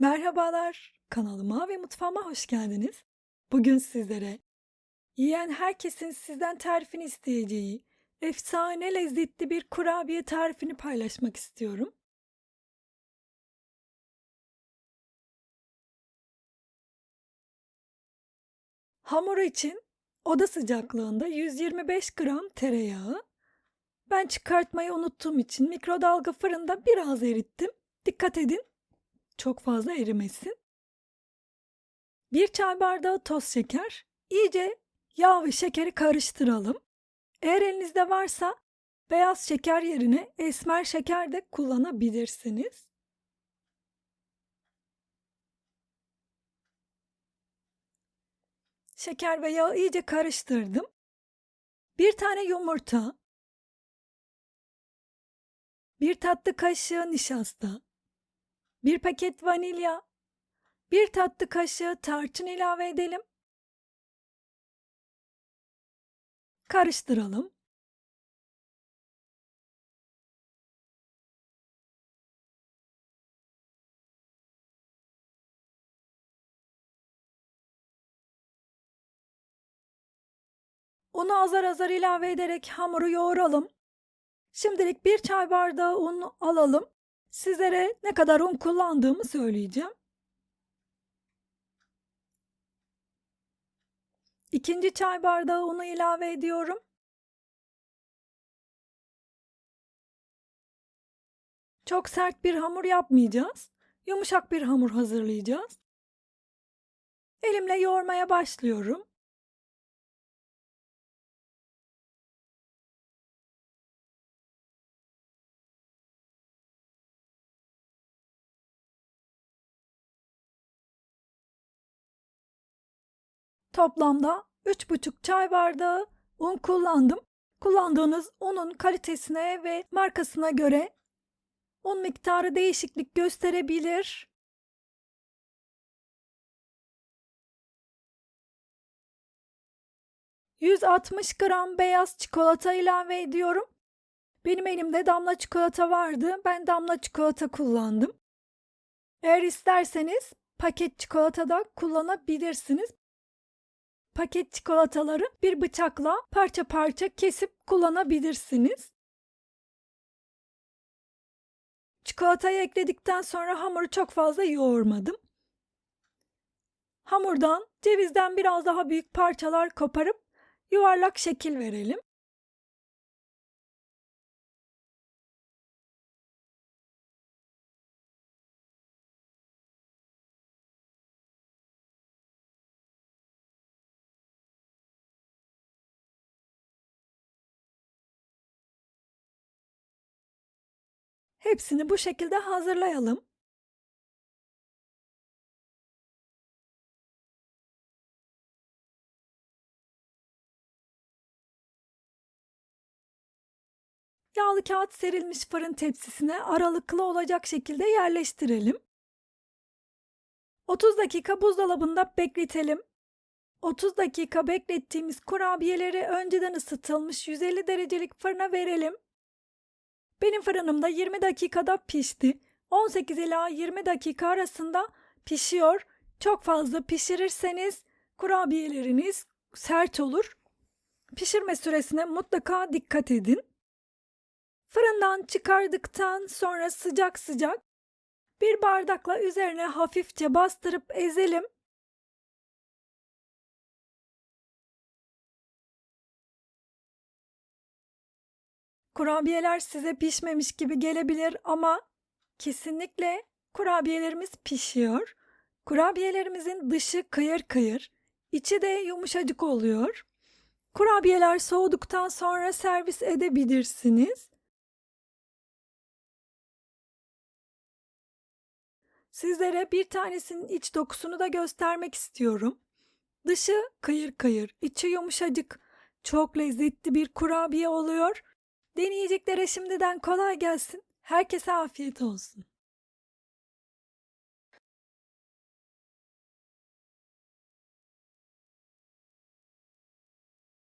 Merhabalar, kanalıma ve mutfağıma hoş geldiniz. Bugün sizlere yiyen herkesin sizden tarifini isteyeceği efsane lezzetli bir kurabiye tarifini paylaşmak istiyorum. Hamuru için oda sıcaklığında 125 gram tereyağı. Ben çıkartmayı unuttuğum için mikrodalga fırında biraz erittim. Dikkat edin çok fazla erimesin. Bir çay bardağı toz şeker. İyice yağ ve şekeri karıştıralım. Eğer elinizde varsa beyaz şeker yerine esmer şeker de kullanabilirsiniz. Şeker ve yağı iyice karıştırdım. Bir tane yumurta, bir tatlı kaşığı nişasta, bir paket vanilya, bir tatlı kaşığı tarçın ilave edelim. Karıştıralım. Unu azar azar ilave ederek hamuru yoğuralım. Şimdilik bir çay bardağı un alalım. Sizlere ne kadar un kullandığımı söyleyeceğim. İkinci çay bardağı unu ilave ediyorum. Çok sert bir hamur yapmayacağız. Yumuşak bir hamur hazırlayacağız. Elimle yoğurmaya başlıyorum. Toplamda 3,5 çay bardağı un kullandım. Kullandığınız unun kalitesine ve markasına göre un miktarı değişiklik gösterebilir. ...160 gram beyaz çikolata ilave ediyorum. Benim elimde damla çikolata vardı. Ben damla çikolata kullandım. Eğer isterseniz paket çikolata da kullanabilirsiniz paket çikolataları bir bıçakla parça parça kesip kullanabilirsiniz. Çikolatayı ekledikten sonra hamuru çok fazla yoğurmadım. Hamurdan cevizden biraz daha büyük parçalar koparıp yuvarlak şekil verelim. Hepsini bu şekilde hazırlayalım. Yağlı kağıt serilmiş fırın tepsisine aralıklı olacak şekilde yerleştirelim. 30 dakika buzdolabında bekletelim. 30 dakika beklettiğimiz kurabiyeleri önceden ısıtılmış 150 derecelik fırına verelim. Benim fırınımda 20 dakikada pişti. 18 ila 20 dakika arasında pişiyor. Çok fazla pişirirseniz kurabiyeleriniz sert olur. Pişirme süresine mutlaka dikkat edin. Fırından çıkardıktan sonra sıcak sıcak bir bardakla üzerine hafifçe bastırıp ezelim. Kurabiyeler size pişmemiş gibi gelebilir ama kesinlikle kurabiyelerimiz pişiyor. Kurabiyelerimizin dışı kıyır kıyır, içi de yumuşacık oluyor. Kurabiyeler soğuduktan sonra servis edebilirsiniz. Sizlere bir tanesinin iç dokusunu da göstermek istiyorum. Dışı kıyır kıyır, içi yumuşacık. Çok lezzetli bir kurabiye oluyor. Deneyeceklere şimdiden kolay gelsin. Herkese afiyet olsun.